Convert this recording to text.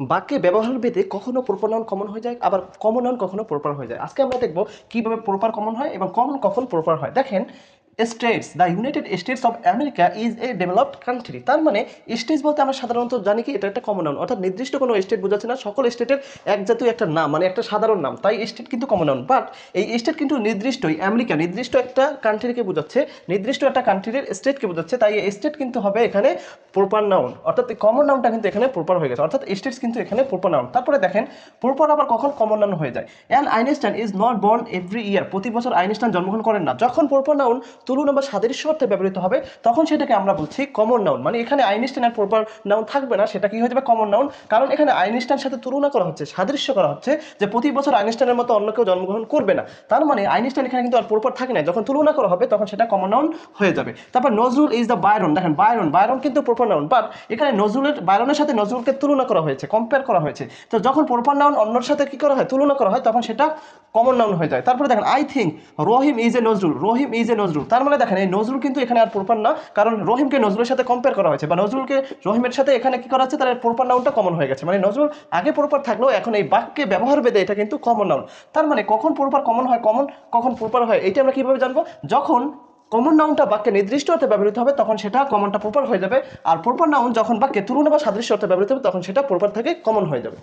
বাক্যে ব্যবহার ভেদে কখনো প্রপার নাউন কমন হয়ে যায়, আবার কমন নাউন কখনো প্রপার হয়ে যায়। আজকে আমরা দেখব কীভাবে প্রপার কমন হয় এবং কমন কখন প্রপার হয়। দেখেন states the United States of America is a developed country তার মানে স্টেটস বলতে আমরা সাধারণত জানি কি, এটা একটা কমন নাউন অর্থাৎ নির্দিষ্ট কোনো স্টেট বোঝাচ্ছে না, সকল স্টেটের এক জাতীয় একটা নাম মানে একটা সাধারণ নাম। তাই স্টেট কিন্তু কমন নাউন বাট এই স্টেট কিন্তু নির্দিষ্টই আমেরিকা নির্দিষ্ট একটা কান্ট্রিকে বোঝাচ্ছে, নির্দিষ্ট একটা কান্ট্রির স্টেটকে বোঝাচ্ছে। তাই এই স্টেট কিন্তু হবে এখানে প্রপার নাউন অর্থাৎ কমন নাউনটা কিন্তু এখানে প্রপার হয়ে গেছে। অর্থাৎ স্টেটস কিন্তু এখানে প্রপার নাউন তারপরে দেখেন প্রপার আবার কখন কমন নাউন হয়ে যায়? An Einstein is not born every year প্রতি বছর আইনস্টাইন জন্মগ্রহণ করেন না। যখন প্রপার নাউন তুলনা বা সাদৃশ্য অর্থে ব্যবহৃত হবে, তখন সেটাকে আমরা বলছি কমন নাউন মানে এখানে আইনস্টাইন আর প্রপার নাউন থাকবে না, সেটা কি হয়ে যাবে কমন নাউন কারণ এখানে আইনস্টাইনের সাথে তুলনা করা হচ্ছে, সাদৃশ্য করা হচ্ছে যে প্রতি বছর আইনস্টাইনের মতো অন্য কেউ জন্মগ্রহণ করবে না। তার মানে আইনস্টাইন এখানে কিন্তু আর প্রপার থাকে না, যখন তুলনা করা হবে তখন সেটা কমন নাউন হয়ে যাবে। তারপর নজরুল ইজ দ্য বায়রন দেখেন বায়রন বায়রন কিন্তু প্রপার নাউন বাট এখানে নজরুলের বায়রনের সাথে নজরুলকে তুলনা করা হয়েছে কম্পেয়ার করা হয়েছে। তো যখন প্রপার নাউন অন্যর সাথে কি করা হয়, তুলনা করা হয়, তখন সেটা কমন নাউন হয়ে যায়। তারপরে দেখেন I think Rahim is a Nazrul Rahim is a Nazrul তার মানে দেখেন, এই নজরুল কিন্তু এখানে আর প্রপার না, কারণ রহিমকে নজরুলের সাথে কম্পেয়ার করা হয়েছে, বা নজরুলকে রহিমের সাথে এখানে কি করা হচ্ছে, তার প্রপার নাউনটা কমন হয়ে গেছে। মানে নজরুল আগে প্রপার থাকলেও এখন এই বাক্যে ব্যবহার বেদে এটা কিন্তু কমন নাউন তার মানে কখন প্রপার কমন হয় কমন কখন প্রপার হয় এটা আমরা কীভাবে জানব? যখন কমন নাউনটা বাক্যে নির্দিষ্ট অর্থে ব্যবহৃত হবে, তখন সেটা কমনটা প্রপার হয়ে যাবে। আর প্রপার নাউন যখন বাক্যে তুলনা বা সাদৃশ্য অর্থে ব্যবহৃত হবে, তখন সেটা প্রপার থেকে কমন হয়ে যাবে।